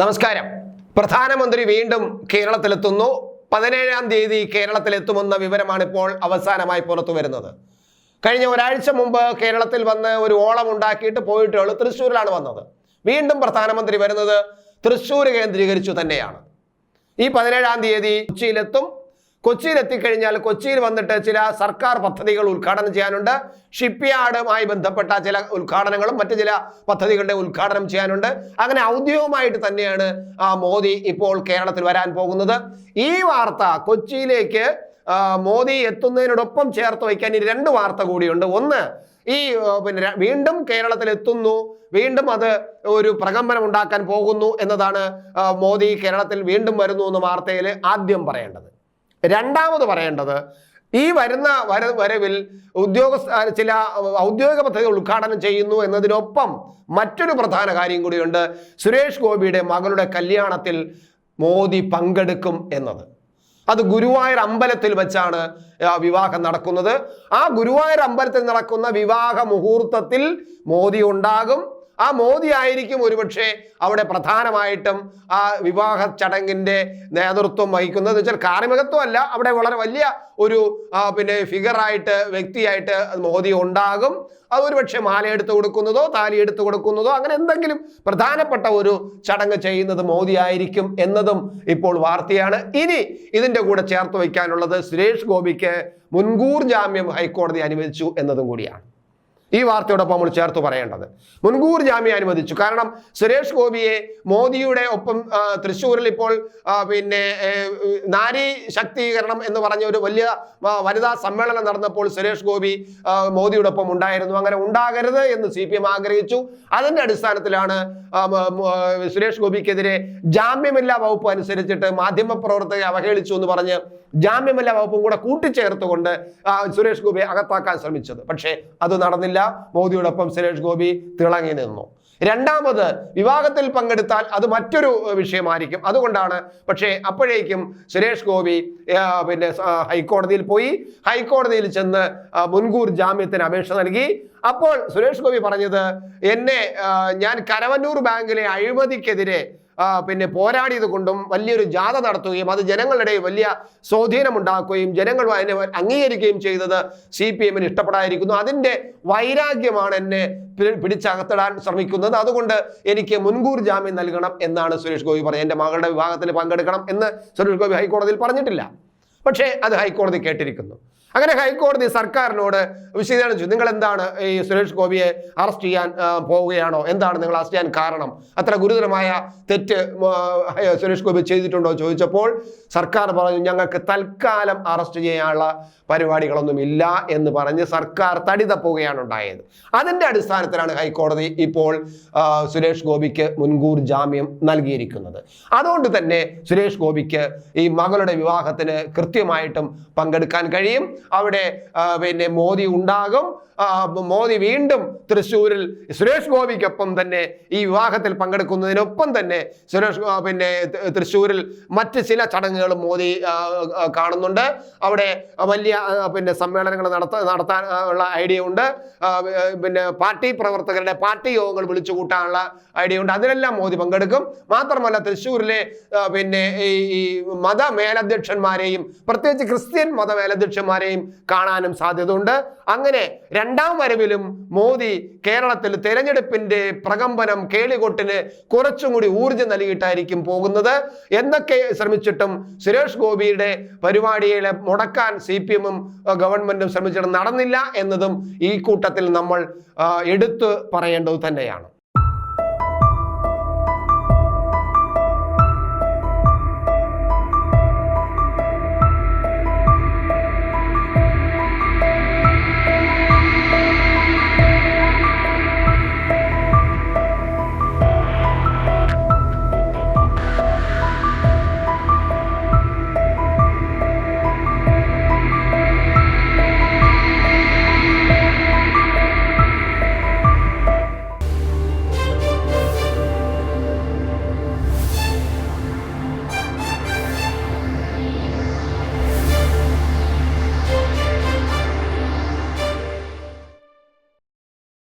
നമസ്കാരം. പ്രധാനമന്ത്രി വീണ്ടും കേരളത്തിലെത്തുന്നു. പതിനേഴാം തീയതി കേരളത്തിലെത്തുമെന്ന വിവരമാണ് ഇപ്പോൾ അവസാനമായി പുറത്തു വരുന്നത്. കഴിഞ്ഞ ഒരാഴ്ച മുമ്പ് കേരളത്തിൽ വന്ന് ഒരു ഓളം ഉണ്ടാക്കിയിട്ട് പോയിട്ടേ ഉള്ളൂ. തൃശ്ശൂരിലാണ് വന്നത്. വീണ്ടും പ്രധാനമന്ത്രി വരുന്നത് തൃശ്ശൂർ കേന്ദ്രീകരിച്ചു തന്നെയാണ്. ഈ പതിനേഴാം തീയതി കൊച്ചിയിലെത്തും. കൊച്ചിയിൽ എത്തിക്കഴിഞ്ഞാൽ കൊച്ചിയിൽ വന്നിട്ട് ചില സർക്കാർ പദ്ധതികൾ ഉദ്ഘാടനം ചെയ്യാനുണ്ട്. ഷിപ്പ്യാർഡുമായി ബന്ധപ്പെട്ട ചില ഉദ്ഘാടനങ്ങളും മറ്റ് ചില പദ്ധതികളുടെ ഉദ്ഘാടനം ചെയ്യാനുണ്ട്. അങ്ങനെ ഔദ്യോഗികമായിട്ട് തന്നെയാണ് മോദി ഇപ്പോൾ കേരളത്തിൽ വരാൻ പോകുന്നത്. ഈ വാർത്ത കൊച്ചിയിലേക്ക് മോദി എത്തുന്നതിനോടൊപ്പം ചേർത്ത് വയ്ക്കാൻ ഈ രണ്ട് വാർത്ത കൂടിയുണ്ട്. ഒന്ന് ഈ പിന്നെ വീണ്ടും കേരളത്തിൽ എത്തുന്നു. വീണ്ടും അത് ഒരു പ്രകമ്പനം ഉണ്ടാക്കാൻ പോകുന്നു എന്നതാണ് മോദി കേരളത്തിൽ വീണ്ടും വരുന്നു എന്ന വാർത്തയിൽ ആദ്യം പറയേണ്ടത്. രണ്ടാമത് പറയേണ്ടത് ഈ വരുന്ന വര വരവിൽ ഉദ്യോഗസ്ഥ ചില ഔദ്യോഗിക പദ്ധതികൾ ഉദ്ഘാടനം ചെയ്യുന്നു എന്നതിനൊപ്പം മറ്റൊരു പ്രധാന കാര്യം കൂടിയുണ്ട് സുരേഷ് ഗോപിയുടെ മകളുടെ കല്യാണത്തിൽ മോദി പങ്കെടുക്കും എന്നത്. അത് ഗുരുവായൂർ അമ്പലത്തിൽ വെച്ചാണ് വിവാഹം നടക്കുന്നത്. ആ ഗുരുവായൂർ അമ്പലത്തിൽ നടക്കുന്ന വിവാഹ മുഹൂർത്തത്തിൽ മോദി ഉണ്ടാകും. ആ മോദി ആയിരിക്കും ഒരുപക്ഷെ അവിടെ പ്രധാനമായിട്ടും ആ വിവാഹ ചടങ്ങിന്റെ നേതൃത്വം വഹിക്കുന്നത്. വെച്ചാൽ കാർമികത്വം അല്ല അവിടെ വളരെ വലിയ ഒരു പിന്നെ ഫിഗറായിട്ട് വ്യക്തിയായിട്ട് മോദി ഉണ്ടാകും. അത് ഒരുപക്ഷെ മാല എടുത്തു കൊടുക്കുന്നതോ താലി എടുത്ത് കൊടുക്കുന്നതോ അങ്ങനെ എന്തെങ്കിലും പ്രധാനപ്പെട്ട ഒരു ചടങ്ങ് ചെയ്യുന്നത് മോദി ആയിരിക്കും എന്നതും ഇപ്പോൾ വാർത്തയാണ്. ഇനി ഇതിന്റെ കൂടെ ചേർത്ത് വയ്ക്കാനുള്ളത് സുരേഷ് ഗോപിക്ക് മുൻകൂർ ജാമ്യം ഹൈക്കോടതി അനുവദിച്ചു എന്നതും കൂടിയാണ്. ഈ വാർത്തയോടൊപ്പം നമ്മൾ ചേർത്ത് പറയേണ്ടത്. മുൻകൂർ ജാമ്യം അനുവദിച്ചു. കാരണം സുരേഷ് ഗോപിയെ മോദിയുടെ ഒപ്പം തൃശ്ശൂരിൽ ഇപ്പോൾ പിന്നെ നാരി ശക്തീകരണം എന്ന് പറഞ്ഞ ഒരു വലിയ വനിതാ സമ്മേളനം നടന്നപ്പോൾ സുരേഷ് ഗോപി മോദിയുടെ മോദിയോടൊപ്പം ഉണ്ടായിരുന്നു. അങ്ങനെ ഉണ്ടാകരുത് എന്ന് സി ആഗ്രഹിച്ചു. അതിന്റെ അടിസ്ഥാനത്തിലാണ് സുരേഷ് ഗോപിക്കെതിരെ ജാമ്യമില്ലാ വകുപ്പ് അനുസരിച്ചിട്ട് മാധ്യമപ്രവർത്തകരെ അവഹേളിച്ചു എന്ന് പറഞ്ഞ് ജാമ്യമില്ലാ വകുപ്പും കൂടെ കൂട്ടിച്ചേർത്തുകൊണ്ട് സുരേഷ് ഗോപിയെ അകത്താക്കാൻ ശ്രമിച്ചത്. പക്ഷേ അത് നടന്നില്ല. മോദിയോടൊപ്പം സുരേഷ് ഗോപി തിളങ്ങി നിന്നു. രണ്ടാമത് വിവാഹത്തിൽ പങ്കെടുത്താൽ അത് മറ്റൊരു വിഷയമായിരിക്കും. അതുകൊണ്ടാണ് പക്ഷേ അപ്പോഴേക്കും സുരേഷ് ഗോപി പിന്നെ ഹൈക്കോടതിയിൽ പോയി. ഹൈക്കോടതിയിൽ ചെന്ന് മുൻകൂർ ജാമ്യത്തിന് അപേക്ഷ നൽകി. അപ്പോൾ സുരേഷ് ഗോപി പറഞ്ഞത് എന്നെ ഞാൻ കരവന്നൂർ ബാങ്കിലെ അഴിമതിക്കെതിരെ പിന്നെ പോരാടിയത് കൊണ്ടും വലിയൊരു ജാഥ നടത്തുകയും അത് ജനങ്ങളുടെ വലിയ വലിയ സ്വാധീനമുണ്ടാക്കുകയും ജനങ്ങൾ അതിനെ അംഗീകരിക്കുകയും ചെയ്തത് സി പി എമ്മിന് ഇഷ്ടപ്പെടാതിരിക്കുന്നു. അതിന്റെ വൈരാഗ്യമാണ് എന്നെ പിടിച്ചകത്തിടാൻ ശ്രമിക്കുന്നത്. അതുകൊണ്ട് എനിക്ക് മുൻകൂർ ജാമ്യം നൽകണം എന്നാണ് സുരേഷ് ഗോപി പറഞ്ഞത്. എന്റെ മകളുടെ വിവാഹത്തിൽ പങ്കെടുക്കണം എന്ന് സുരേഷ് ഗോപി ഹൈക്കോടതിയിൽ പറഞ്ഞിട്ടില്ല. പക്ഷേ അത് ഹൈക്കോടതി കേട്ടിരിക്കുന്നു. അങ്ങനെ ഹൈക്കോടതി സർക്കാരിനോട് വിശദീകരണം നിങ്ങൾ എന്താണ് ഈ സുരേഷ് ഗോപിയെ അറസ്റ്റ് ചെയ്യാൻ പോവുകയാണോ? എന്താണ് നിങ്ങൾ അറസ്റ്റ് ചെയ്യാൻ കാരണം? അത്ര ഗുരുതരമായ തെറ്റ് സുരേഷ് ഗോപി ചെയ്തിട്ടുണ്ടോ ചോദിച്ചപ്പോൾ സർക്കാർ പറഞ്ഞു ഞങ്ങൾക്ക് തൽക്കാലം അറസ്റ്റ് ചെയ്യാനുള്ള പരിപാടികളൊന്നും ഇല്ല എന്ന് പറഞ്ഞ് സർക്കാർ തടി തപ്പുകയാണ് ഉണ്ടായത്. അതിന്റെ അടിസ്ഥാനത്തിലാണ് ഹൈക്കോടതി ഇപ്പോൾ സുരേഷ് ഗോപിക്ക് മുൻകൂർ ജാമ്യം നൽകിയിരിക്കുന്നത്. അതുകൊണ്ട് തന്നെ സുരേഷ് ഗോപിക്ക് ഈ മകളുടെ വിവാഹത്തിന് കൃത്യമായിട്ടും പങ്കെടുക്കാൻ കഴിയും. അവിടെ പിന്നെ മോദി ഉണ്ടാകും. മോദി വീണ്ടും തൃശ്ശൂരിൽ സുരേഷ് ഗോപിക്കൊപ്പം തന്നെ ഈ വിവാഹത്തിൽ പങ്കെടുക്കുന്നതിനൊപ്പം തന്നെ സുരേഷ് പിന്നെ തൃശ്ശൂരിൽ മറ്റ് ചില ചടങ്ങുകളും മോദി കാണുന്നുണ്ട്. അവിടെ വലിയ പിന്നെ സമ്മേളനങ്ങൾ നടത്ത നടത്താൻ ഉള്ള ഐഡിയ ഉണ്ട്. പിന്നെ പാർട്ടി പ്രവർത്തകരുടെ പാർട്ടി യോഗങ്ങൾ വിളിച്ചു കൂട്ടാനുള്ള ഐഡിയ ഉണ്ട്. അതിലെല്ലാം മോദി പങ്കെടുക്കും. മാത്രമല്ല തൃശ്ശൂരിലെ പിന്നെ ഈ മത മേലധ്യക്ഷന്മാരെയും പ്രത്യേകിച്ച് ക്രിസ്ത്യൻ മത മേലധ്യക്ഷന്മാരെയും കാണാനും സാധ്യതയുണ്ട്. അങ്ങനെ രണ്ടാം വരവിലും മോദി കേരളത്തിൽ തെരഞ്ഞെടുപ്പിന്റെ പ്രകമ്പനം കേളികൊട്ടിന് കുറച്ചും കൂടി ഊർജം നൽകിയിട്ടായിരിക്കും പോകുന്നത്. എന്തൊക്കെ ശ്രമിച്ചിട്ടും സുരേഷ് ഗോപിയുടെ പരിപാടികളെ മുടക്കാൻ സി പി എമ്മും ഗവൺമെന്റും ശ്രമിച്ചിട്ട് നടന്നില്ല എന്നതും ഈ കൂട്ടത്തിൽ നമ്മൾ എടുത്തു പറയേണ്ടത് തന്നെയാണ്.